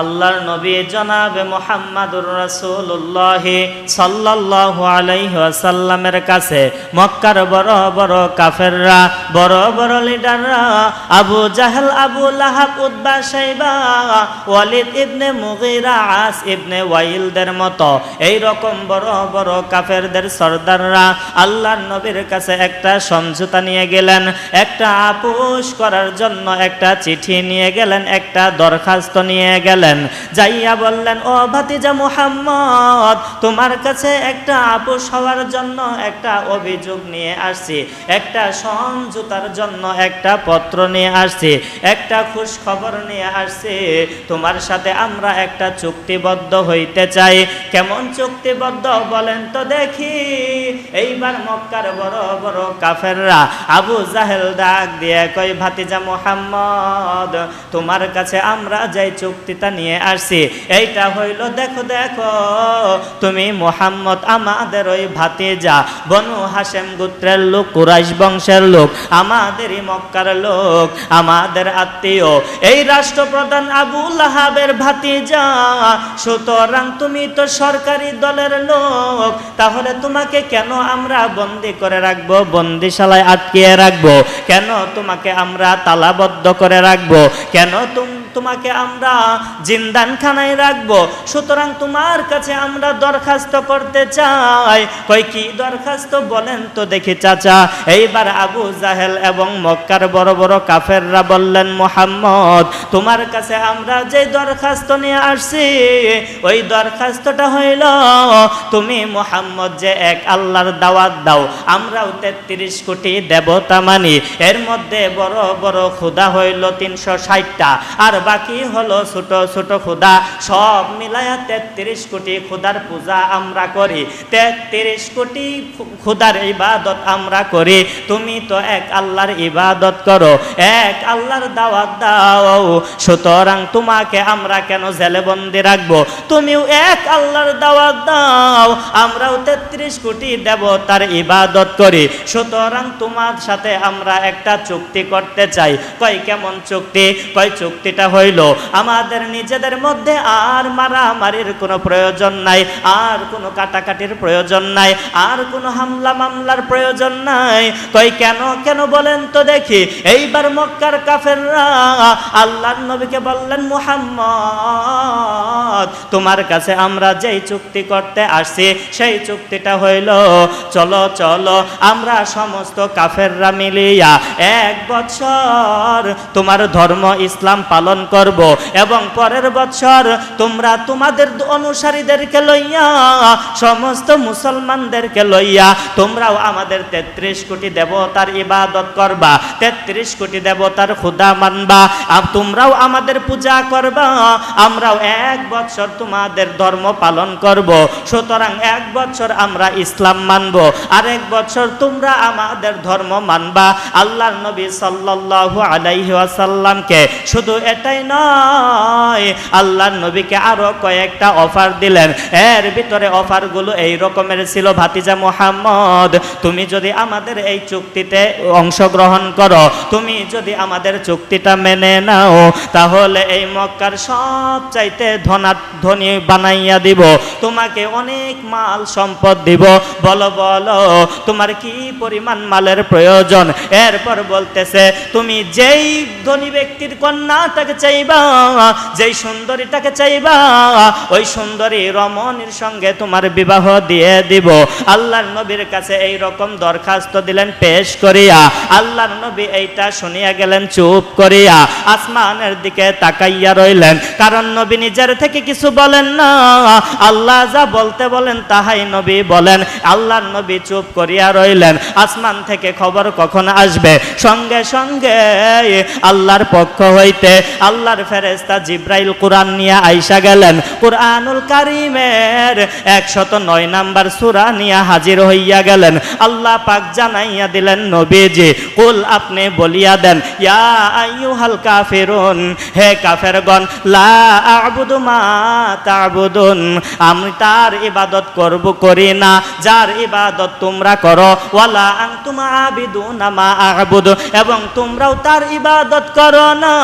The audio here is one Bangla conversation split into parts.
আল্লাহর নবী জনাবে মোহাম্মদুর রাসূলুল্লাহ সাল্লাল্লাহু আলাইহি ওয়াসাল্লামের কাছে। মক্কার বড় বড় কাফেররা, বড় বড় লিডাররা, আবু জাহেল, আবু লাহাব, উতবা সাইবা, ওয়ালিদ ইবনে মুগিরা, আস ইবনে ওয়াইলদের মতো। এই রকম বড় বড় কাফেরদের সর্দাররা আল্লাহর নবীর কাছে একটা সমঝোতা নিয়ে গেলেন, একটা আপোষ করার জন্য একটা চিঠি নিয়ে গেলেন, একটা দরখাস্ত নিয়ে গেলেন। যাইয়া বললেন, ও ভাতিজা মুহাম্মদ, তোমার কাছে একটা আপোষ হওয়ার জন্য একটা অভিযোগ নিয়ে আসছি। একটা সমঝোতার জন্য একটা পত্র নিয়ে আসছি। একটা খুশ খবর নিয়ে আসছি। তোমার সাথে আমরা একটা চুক্তিবদ্ধ হইতে চাই। কেমন চুক্তিবদ্ধ বলেন তো দেখি। এইবার মক্কার বড় বড় কাফেররা আবু জাহেল ডাক দিয়ে কই ভাতিজা মোহাম্মদ, তোমার কাছে আমরা যাই চুক্তিটা নিয়ে আসছি এইটা হইল, দেখো দেখো, তুমি মোহাম্মদ আমাদের ওই ভাতে ভাতিজা, বনু হাসেম গোত্রের লোক, কুরাইশ বংশের লোক, আমাদেরই মক্কার লোক, আমাদের আত্মীয়। এই রাষ্ট্রপ্রধান আবু লাহাবের ভাতিজা, সুতরাং তুমি তো সরকারি দলের লোক, তাহলে তোমাকে কেন আমরা বন্দি করে রাখব, বন্দিশালায় আটকিয়ে রাখব? কেন তোমাকে আমরা তালাবদ্ধ করে রাখব? কেন তুম তোমাকে আমরা জিন্দানখানায় রাখব। সুতরাং তোমার কাছে আমরা দরখাস্ত করতে চাই। কই, কি দরখাস্ত? বলেন তো দেখি, চাচা। এইবার আবু জাহেল এবং মক্কার বড় বড় কাফেররা বললেন, মোহাম্মদ, তোমার কাছে আমরা যে দরখাস্ত নিয়ে আসছি, ওই দরখাস্তটা হইল, তুমি মোহাম্মদ যে এক আল্লাহর দাওয়াত দাও, আমরাও তেত্রিশ কোটি দেবতা মানি। এর মধ্যে বড় বড় ক্ষুদা হইল তিনশো ষাটটা। আর বাকি হলো ছোট ছোট ক্ষুদা সব মিলায়া তেত্রিশ কোটি ক্ষুদার পূজা আমরা করি। তেত্রিশ কোটি ক্ষুদার ইবাদত আমরা করি। তুমি তো এক আল্লাহর ইবাদত করো, এক আল্লাহর দাওয়াত দাও। সুতরাং তোমাকে আমরা কেন জেলে বন্দি রাখব? তুমিও এক আল্লাহর দাওয়াত দাও। আমরাও তেত্রিশ কোটি দেবতার ইবাদত করি। সুতরাং তোমার সাথে আমরা একটা চুক্তি করতে চাই। কয় কেমন চুক্তি? কয় চুক্তিটা হইল। আমাদের নিজেদের মধ্যে আর মারামারির কোনো প্রয়োজন নাই, আর কোনো কাটাকাটির প্রয়োজন নাই, আর কোনো হামলা মামলার প্রয়োজন নাই। কই কেন কেন বলেন তো দেখি। এইবার মক্কার কাফেররা আল্লাহর নবীকে বললেন, মুহাম্মদ, তোমার কাছে আমরা যেই চুক্তি করতে আসছি, সেই চুক্তিটা হইল, চলো চলো, আমরা সমস্ত কাফেররা মিলিয়া এক বছর তোমার ধর্ম ইসলাম পালন করব। এবং পরের বছর তোমরা তোমাদের অনুসারীদেরকে লইয়া, সমস্ত মুসলমানদেরকে লইয়া তোমরাও আমাদের তেত্রিশ কোটি দেবতার ইবাদত করবা, তেত্রিশ কোটি দেবতার খুদা মানবা। তোমরাও আমাদের পূজা করবা, আমরাও এক বছর তোমাদের ধর্ম পালন করব। সুতরাং এক বছর আমরা ইসলাম মানব আর এক বছর তোমরা আমাদের ধর্ম মানবা। আল্লাহর নবী সাল্লাল্লাহু আলাইহি শুধু এটাই নয় আল্লাহর নবীকে আরও কয়েকটা অফার দিলেন। এর ভিতরে অফারগুলো এই রকমের ছিল, ভাতিজা মোহাম্মদ, তুমি যদি আমাদের এই চুক্তিতে অংশগ্রহণ করো, তুমি যদি আমাদের চুক্তিটা মেনে নাও, তাহলে এই মক্কার সব চাইতে ধনা, ধনী বানাইয়া দিব। তোমাকে অনেক মাল সম্পদ দিব। বলো বলো, তোমার কি পরিমাণ মালের প্রয়োজন? এরপর বলতেছে, তুমি যেই ধনী ব্যক্তির কন্যাটাকে চাইবা, যেই সুন্দরীটাকে চাইবা, ওই সুন্দরী রমণীর সঙ্গে তোমার বিবাহ দিয়ে দিব। আল্লাহর নবীর কাছে এই রকম দরখাস্ত দিলেন পেশ করিয়া। আল্লাহর নবী এইটা শুনিয়া গেলেন, চুপ করিয়া আসমানের দিকে তাকাইয়া রইলেন। কারণ নবী নিজের থেকে কিছু বলেন না। আল্লাহ যা বলতে বলেন, তাহাই নবী বলেন। আল্লাহর নবী চুপ করিয়া রইলেন। আসমান থেকে খবর কখন আসবে? সঙ্গে সঙ্গে আল্লাহর পক্ষ হইতে আল্লাহর ফেরেস্তা জিব্রাইল কোরআন নিয়ে আইসা গেলেন। কোরআনুল কারিমের একশত নয় নাম্বার সুরা নিয়ে হাজির হইয়া গেলেন। আল্লাহ পাক জানাইয়া দিলেন, নবীজি, কুল আপনি বলিয়া দেন, ইয়া আইয়ুহাল কাফিরুন, হে কাফেরগণ, লা আ'বুদু মা তা'বুদুন, আমি তার ইবাদত করব, করি না। যার ইবাদত তোমরা করো, ওয়ালা আং আনতুম আবিদুনা মা আ'বুদু, এবং তোমরাও তার ইবাদত করো না।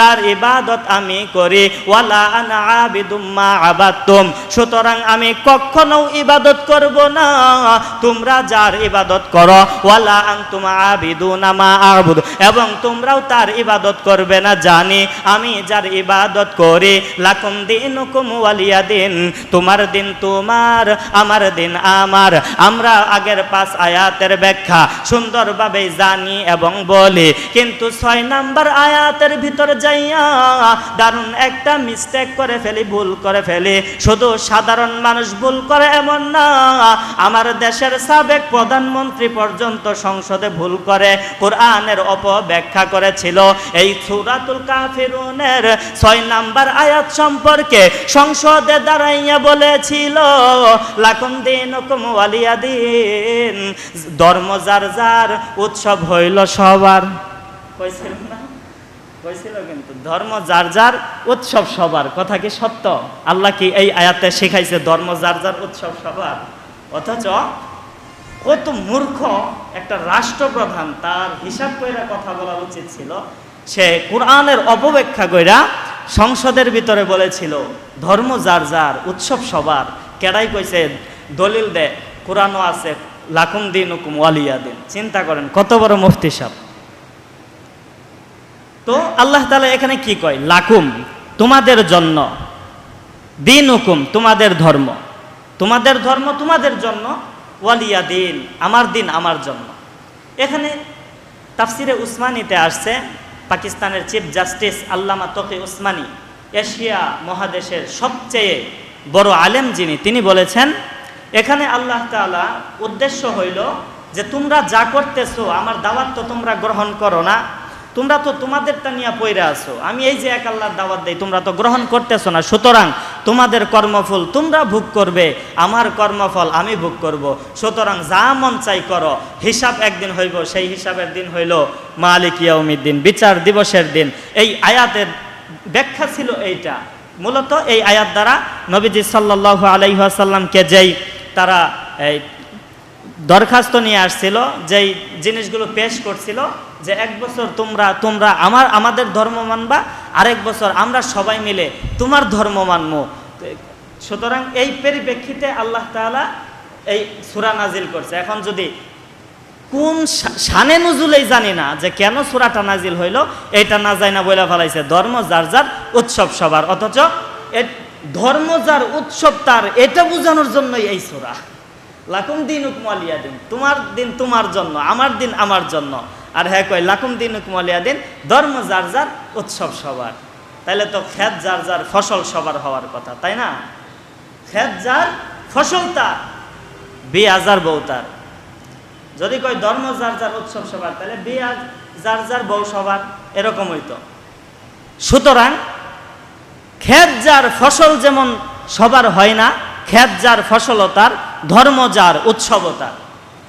যার ইবাদত আমি করি, ওয়ালা আনা আবিদুম্মা আবাদতুম। সুতরাং আমি কখনো ইবাদত করব না। তোমরা যার ইবাদত করো, ওয়ালা আনতুম আবিদুনা মা আবুদ। এবং তোমরাও তার ইবাদত করবে না, জানি আমি যার ইবাদত করি, লাকুম দিনুকুম ওয়ালিয়া দিন। তোমার দিন তোমার, আমার দিন আমার। আমরা আগের পাঁচ আয়াতের ব্যাখ্যা সুন্দরভাবে জানি এবং বলি, কিন্তু ছয় নাম্বার আয়াতের ভিতর যাইয়া দারুণ একটা মিস্টেক করে ফেলি, ভুল করে ফেলি। শুধু সাধারণ মানুষ ভুল করে এমন না, আমার দেশের সাবেক প্রধানমন্ত্রী পর্যন্ত সংসদে ভুল করে, কোরআনের অপব্যাখ্যা করেছিল। এই সুরাতুল কাফিরুনের ছয় নাম্বার আয়াত সম্পর্কে সংসদে দাঁড়াইয়া বলেছিল, লাকুম দিন ওয়ালিয়া দিন। ধর্ম যার যার, উৎসব হইল সবার। কইছিল কইছিল কিন্তু, ধর্ম যার যার উৎসব সবার। কথা কি সত্য? আল্লাহ কি এই আয়াতে শিখাইছে, ধর্ম যার যার উৎসব সবার? অথচ কত মূর্খ, একটা রাষ্ট্রপ্রধান, তার হিসাব কইরা কথা বলা উচিত ছিল। সে কোরআনের অপব্যাখ্যা কইরা সংসদের ভিতরে বলেছিল, ধর্ম যার যার উৎসব সবার। কেডাই কইছে, দলিল দে, কোরআনও আছে, লাকুম দিন হুকুম ওয়ালিয়া দিন। চিন্তা করেন, কত বড় মুফতি সাহেব। তো আল্লাহ তালা এখানে কি কয়? লাকুম, তোমাদের জন্য। দিন হুকুম তোমাদের ধর্ম। তোমাদের ধর্ম, তোমাদের জন্য। ওয়ালিয়া দিন, আমার দিন, আমার জন্য। এখানে তাফসিরে উসমানিতে আসছে, পাকিস্তানের চিফ জাস্টিস আল্লামা তকি উসমানী, এশিয়া মহাদেশের সবচেয়ে বড় আলেম যিনি, তিনি বলেছেন, এখানে আল্লাহ তাআলা উদ্দেশ্য হইল যে তোমরা যা করতেছো, আমার দাওয়াত তো তোমরা গ্রহণ করো না। তোমরা তো তোমাদেরটা নিয়ে পইরা আছো। আমি এই যে এক আল্লাহর দাওয়াত দেই, তোমরা তো গ্রহণ করতেছো না। সুতরাং তোমাদের কর্মফল তোমরা ভোগ করবে, আমার কর্মফল আমি ভোগ করব। সুতরাং যা মন চাই করো, হিসাব একদিন হইব, সেই হিসাবের দিন হইল মালিক ইয়াউমিদ্দিন, বিচার দিবসের দিন। এই আয়াতের ব্যাখ্যা ছিল এইটা। মূলত এই আয়াত দ্বারা নবীজি সাল্লাল্লাহু আলাইহি ওয়াসাল্লামকে যেই তারা এই দরখাস্ত নিয়ে আসছিল, যেই জিনিসগুলো পেশ করছিল, যে এক বছর তোমরা তোমরা আমার, আমাদের ধর্ম মানবা, আরেক বছর আমরা সবাই মিলে তোমার ধর্ম মানবো। সুতরাং এই পরিপ্রেক্ষিতে আল্লাহ তাআলা এই সূরা নাজিল করছে। এখন যদি কোন শানে নজুলেই জানি না যে কেন সুরাটা নাজিল হইল, এটা না যায় না বলে ফেলাইছে। ধর্ম যার যার, উৎসব সবার। অথচ ধর্ম যার, উৎসব তার, এটা বোঝানোর জন্যই এই সুরা। লাকুম দিন উকমালিয়া দিন। তোমার দিন তোমার জন্য, আমার দিন আমার জন্য। আর হ্যাঁ কয়, লাকুম দিন উকমালিয়া দিন, ধর্ম যার যার, উৎসব সবার। তাইলে তো খেত যার যার, ফসল সবার হওয়ার কথা, তাই না? খেত যার, ফসল তার, বিয়ে হাজার বউ তার। যদি কয় ধর্ম যার যার, উৎসব সবার তাহলে আর যার যার, বউ সবার এরকম হইতো সুতরাং ক্ষেত যার, ফসল যেমন সবার হয় না ক্ষেত যার ফসলতার ধর্ম যার উৎসবতার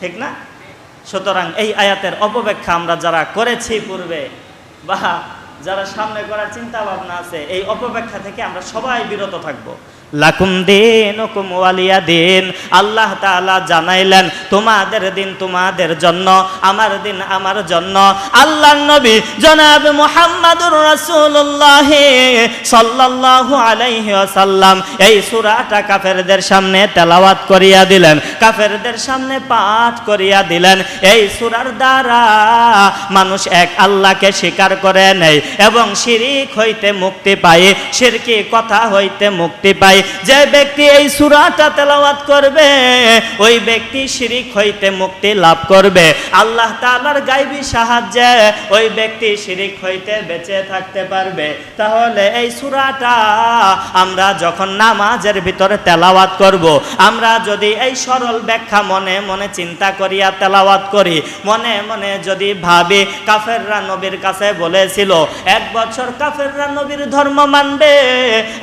ঠিক না? সুতরাং এই আয়াতের অপব্যাখ্যা আমরা যারা করেছি পূর্বে বা যারা সামনে করার চিন্তা ভাবনা আছে, এই অপব্যাখ্যা থেকে আমরা সবাই বিরত থাকব। লাকুম দিন, হুকুম ওয়ালিয়া দিন। আল্লাহ তাআলা জানাইলেন, তোমাদের দিন তোমাদের জন্য, আমার দিন আমার জন্য। আল্লাহর নবী জনাব মুহাম্মাদুর রাসূলুল্লাহ সাল্লাল্লাহু আলাইহি ওয়াসাল্লাম এই সূরাটা কাফেরদের সামনে তেলাওয়াত করিয়া দিলেন, কাফেরদের সামনে পাঠ করিয়া দিলেন। এই সূরার দ্বারা মানুষ এক আল্লাহকে স্বীকার করে নেয় এবং শিরিক হইতে মুক্তি পায়, শিরকি কথা হইতে মুক্তি পায়। যে ব্যক্তি এই সূরাটা তেলাওয়াত করবে, ওই ব্যক্তি শিরিক হইতে মুক্তি লাভ করবে। আল্লাহ তাআলার গায়বী সাহায্যে ওই ব্যক্তি শিরিক হইতে বেঁচে থাকতে পারবে। তাহলে এই সূরাটা আমরা যখন নামাজের ভিতরে তেলাওয়াত করব, আমরা যদি এই সরল ব্যাখ্যা মনে মনে চিন্তা করিয়া তেলাওয়াত করি, মনে মনে যদি ভাবি, কাফেররা নবীর কাছে বলেছিল, এক বছর কাফেররা নবীর ধর্ম মানবে,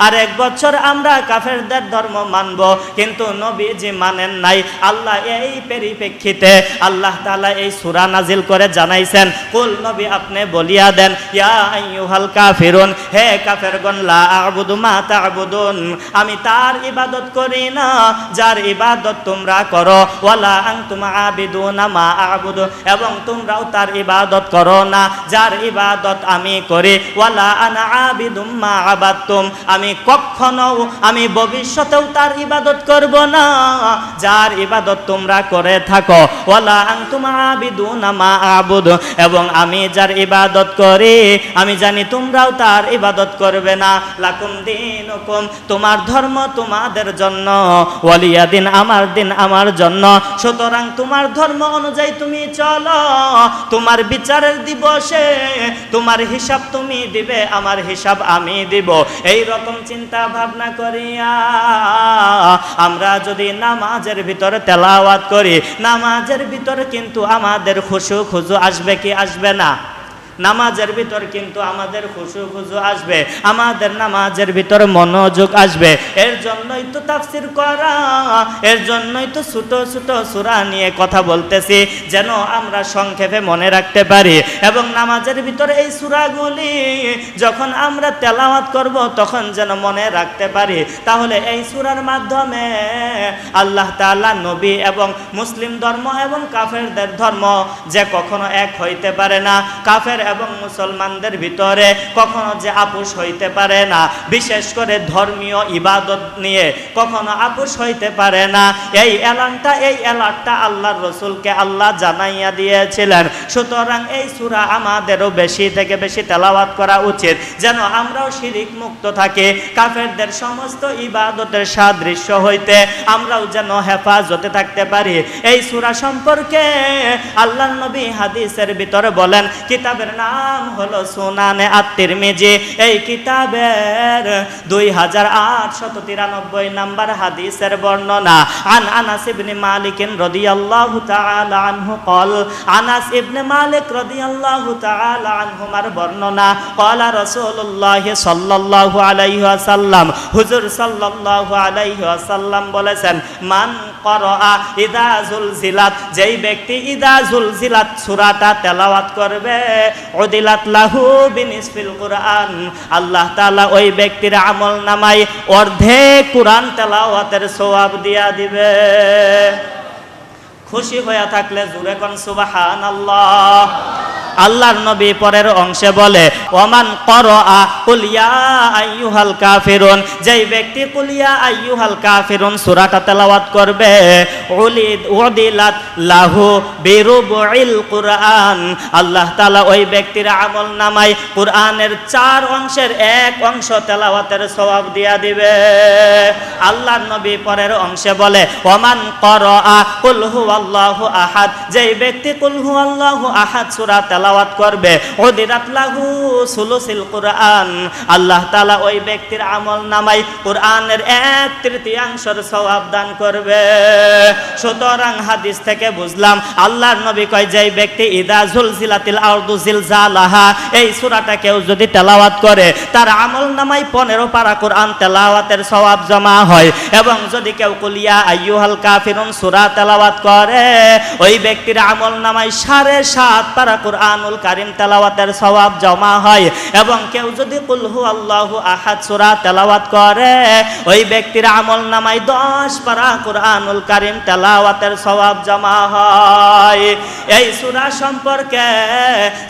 আর এক বছর আমরা কাফেরদের ধর্ম মানব, কিন্তু নবীজি মানেন নাই। আল্লাহ এই পরিপ্রেক্ষিতে আল্লাহ তাআলা এই সূরা নাজিল করে জানাইছেন, কুল নবী, আপনি বলিয়া দেন, ইয়া আইয়ুহাল কাফিরুন, হে কাফেরগণ, লা আ'বুদু মা তা'বুদুন, আমি তার ইবাদত করি না, যার ইবাদত তোমরা করো, ওয়ালা আনতুম আবিদুনা মা আ'বুদু, এবং তোমরাও তার ইবাদত করো না, যার ইবাদত আমি করি, ওয়ালা আনা আবিদুম মা আবাদতুম, আমি কখনো আমি ভবিষ্যতেও তার ইবাদত করব না। যার ইবাদত তোমরা করে থাকো। ওয়ালা আনতুম আবিদুনা মা আবুদু। এবং আমি যার ইবাদত করি, আমি জানি তোমরাও তার ইবাদত করবে না। লাকুম দিনুকুম, তোমার ধর্ম তোমাদের জন্য। ওয়ালিয়া দিন, আমার দিন আমার জন্য। সুতরাং তোমার ধর্ম অনুযায়ী তুমি চলো। তোমার বিচারের দিবসে তোমার হিসাব তুমি দিবে, আমার হিসাব আমি দিব। এই রকম চিন্তা ভাবনা আমরা যদি নামাজের ভিতরে তেলাওয়াত করি, নামাজের ভিতরে কিন্তু আমাদের খুশু খুজু আসবে কি আসবে না? নামাজের ভিতর কিন্তু আমাদের খুশু খুজু আসবে, আমাদের নামাজের ভিতর মনোযোগ আসবে। এর জন্যই তো তাফসির করা, এর জন্যই তো ছোট ছোট সূরা নিয়ে কথা বলতেছি, যেন আমরা সংক্ষেপে মনে রাখতে পারি। এবং নামাজের ভিতরে এই সূরাগুলি যখন আমরা তেলাওয়াত করব, তখন যেন মনে রাখতে পারি। তাহলে এই সূরার মাধ্যমে আল্লাহ তাআলা নবী এবং মুসলিম ধর্ম এবং কাফেরদের ধর্ম যে কখনো এক হইতে পারে না। কাফের এবং মুসলমানদের ভিতরে কখনো যে আপোষ হইতে পারে না। বিশেষ করে ধর্মীয় ইবাদত নিয়ে কখনো আপোষ হইতে পারে না। এই এলানটা এই এলানটা আল্লাহর রসুলকে আল্লাহ জানাইয়া দিয়েছিলেন। সুতরাং এই সূরা আমাদেরও বেশি থেকে বেশি তেলাওয়াত করা উচিত। যেন আমরাও শিরিক মুক্ত থাকি, কাফেরদের সমস্ত ইবাদতের সাদৃশ্য হইতে আমরাও যেন হেফাজতে থাকতে পারি। এই সূরা সম্পর্কে আল্লাহ নবী হাদিসের ভিতরে বলেন, কিতাবের নাম হলো সোনানে আত্মের মেজে এই কিতাবের দুই হাজার আটশত তিরানব্বই নাম্বার হাদিসের বর্ণনা। আন আনাস ইবনে মালিকেন রদি আল্লাহ আনহু কল, আনাস ইবনে মালিক রদি আল্লাহ আনহুমার বর্ণনা, কলা রাসূলুল্লাহ সাল্লাল্লাহু আলাইহি সাল্লাম হুজুর সাল্লাহ আলাইহি ওয়াসাল্লাম বলেছেন, মান করআ ইদা জুলজিলাত যেই ব্যক্তি ইদা জুলজিলাত সুরাটা তেলাওয়াত করবে উদিলাত লাহু বিনিসফিল কুরআন। আল্লাহ তাআলা ওই ব্যক্তির আমল নামাই অর্ধেক কুরআন তেলাওয়াতের সওয়াব দিয়া দিবে। খুশি হইয়া থাকলে জুরে কোন সুবহানাল্লাহ। আল্লাহর নবী পরের অংশে বলে, ওমান করআ কুলিয়া আইয়ুহাল কাফিরুন যেই ব্যক্তি কুলিয়া আইয়ুহাল কাফিরুন সূরাটা তেলাওয়াত করবে উলিদ লাহু বিরুবুল কুরআন আল্লাহ তাআলা ওই ব্যক্তির আমল নামাই কুরআনের চার অংশের এক অংশ তেলাওয়াতের সওয়াব দিয়া দিবে। আল্লাহর নবী পরের অংশে বলে, ওমান করআ কুল হুয়াল্লাহু আহাদ যেই ব্যক্তি কুল হুয়াল্লাহু আহাদ সূরা তেলাওয়াত করবে। উদিরাত লাহু সুলুসিল কুরআন। আল্লাহ তাআলা ওই ব্যক্তির আমল নামাই কুরআনের এক তৃতীয়াংশের সওয়াব দান করবে। সুতরাং হাদিস থেকে বুঝলাম, আল্লাহর নবী কয়, যেই ব্যক্তি ইদা জুলজিলাতিল আরদু জিলজালাহা, এই সূরাটা কেউ যদি তেলাওয়াত করে, তার আমল নামাই 15 পারা কোরআন তেলাওয়াতের সওয়াব জমা হয়। এবং যদি কেউ কুলিয়া আইয়ুহাল কাফিরুন, সূরা তেলাওয়াত করে, ওই ব্যক্তির আমল নামাই সাড়ে সাত পারা কোরআনুল কারিম তেলাওয়াতের সওয়াব জমা হয় এবং কেউ যদি কুলহু আল্লাহু আহাদ সূরা তেলাওয়াত করে, ওই ব্যক্তির আমল নামাই দশ পারা কোরআনুল কারিম তেলাওয়াতের সওয়াব জমা হয়। এই সূরা সম্পর্কে,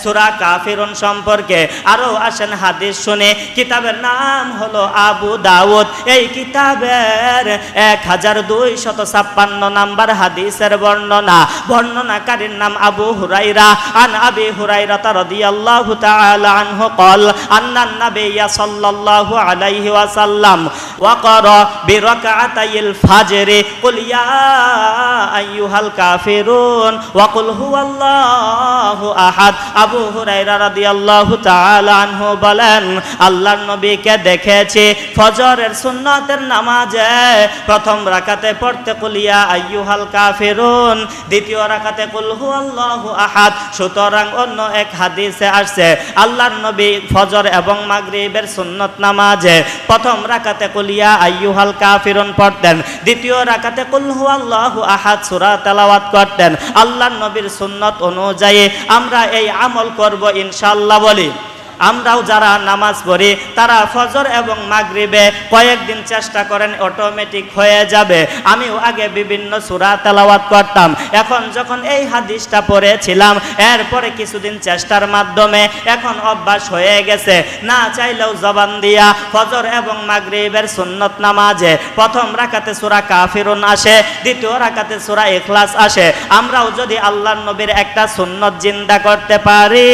সূরা কাফিরুন সম্পর্কে আরও আসেন হাদিস শুনে। কিতাবের নাম হলো আবু দাউদ। এই কিতাবের এক হাজার দুই শত ছাপ্পান্ন নাম্বার হাদিসের বর্ণনা। বর্ণনাকারীর নাম আবু হুরাইরা আন আবি হুরাইরা রাদিয়াল্লাহু তাআলা আনহু قال أن النبي صلى الله عليه وسلم وقرأ بركعتي الفجر قل يا أيها الكافرون وقل هو الله أحد আবু হুরাইরা রাদিয়াল্লাহু তাআলা আনহু বলেন আল্লাহর নবীকে দেখেছি ফজরের সুন্নতের নামাজে প্রথম রাকাতে পড়তে কুলিয়া আইয়ুহাল কাফিরুন দ্বিতীয় রাকাতে কুল হুয়াল্লাহু আহাদ সুতরাং অন্য এক হাদিসে আসছে, আল্লাহর নবী ফজর এবং মাগরিবের সুন্নত নামাজে প্রথম রাকাতে কুলিয়া আইয়ুহাল কাফিরুন পড়তেন, দ্বিতীয় রাকাতে কুল হুয়াল্লাহু আহাদ, সূরা তেলাওয়াত করতেন। আল্লাহর নবীর সুন্নত অনুযায়ী আমরা এই আমল করব ইনশাআল্লাহ বলি। আমরাও যারা নামাজ পড়ি, তারা ফজর এবং মাগরিবে কয়েকদিন চেষ্টা করেন অটোমেটিক হয়ে যাবে। আমিও আগে বিভিন্ন সুরা তেলাওয়াত করতাম। এখন যখন এই হাদিসটা পড়েছিলাম, এরপরে কিছুদিন চেষ্টার মাধ্যমে এখন অভ্যাস হয়ে গেছে। না চাইলেও জবান দিয়া ফজর এবং মাগরিবের সুন্নত নামাজে প্রথম রাকাতে সূরা কাফিরুন আসে, দ্বিতীয় রাকাতে সূরা ইখলাস আসে। আমরাও যদি আল্লাহ নবীর একটা সুন্নত জিন্দা করতে পারি,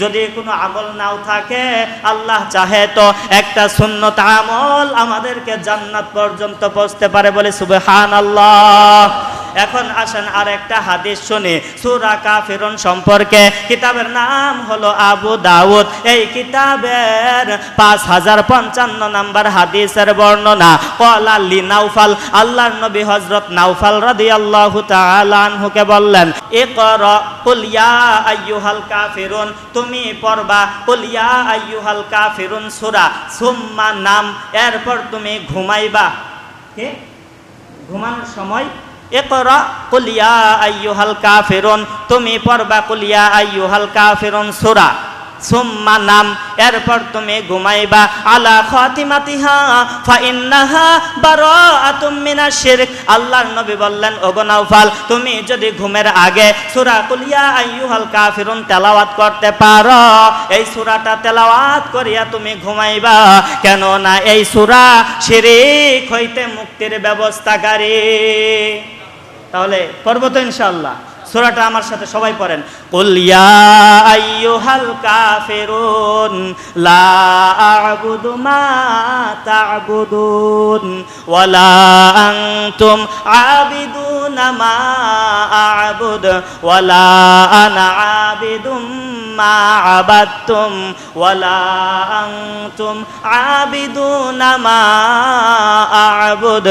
যদি কোনো আমল নাও থাকে, আল্লাহ চাহে তো একটা সুন্নত আমল আমাদেরকে জান্নাত পর্যন্ত পৌঁছতে পারে বলে সুবহান আল্লাহ এখন আসেন আর একটা হাদিস শুনি। সুরা কাফিরুন সম্পর্কে। কিতাবের নাম হলো আবু দাউদ। এই কিতাবের পাঁচ হাজার পঞ্চান্ন নাম্বার হাদিসের বর্ণনা। কলা লি নাউফাল আল্লাহর নবী হজরত নাউফাল রাদিয়াল্লাহু তাআলা আনহুকে বললেন, ইকর, কুল ইয়া আইয়ুহাল কাফিরুন। তুমি পড়বা, কুল ইয়া আইয়ুহাল কাফিরুন সুরা। সুম্মা নাম। এরপর তুমি ঘুমাইবা। ঘুমানোর সময় একরা কুলিয়া আইয়ুহাল কাফিরুন তুমি পড়বা কুলিয়া আইয়ুহাল কাফিরুন সূরা। সুম্মা নাম, এরপর তুমি ঘুমাইবা। আলা খাতিমাতিহা ফা ইন্নাহা বারাআতুম মিনাশ শিরক আল্লাহর নবী বললেন, ওগো নাওফাল, তুমি যদি ঘুমের আগে সূরা কুলিয়া আইয়ুহাল কাফিরুন তেলাওয়াত করতে পারো, এই সূরাটা তেলাওয়াত করিয়া তুমি ঘুমাইবা। কেন না এই সূরা শিরিক হইতে মুক্তির ব্যবস্থাকারী। তাহলে পড়ব তো ইনশাআল্লাহ। সূরাটা আমার সাথে সবাই পড়েন। কুল ইয়া আইয়ুহাল কাফিরুন, লা আ'বুদু মা তা'বুদুন ওয়ালা আনতুম আবিদুনা মা আ'বুদ ওয়ালা আনা আবিদুম মা আবাদতুম ওয়ালা আনতুম আবিদুনা মা আ'বুদ।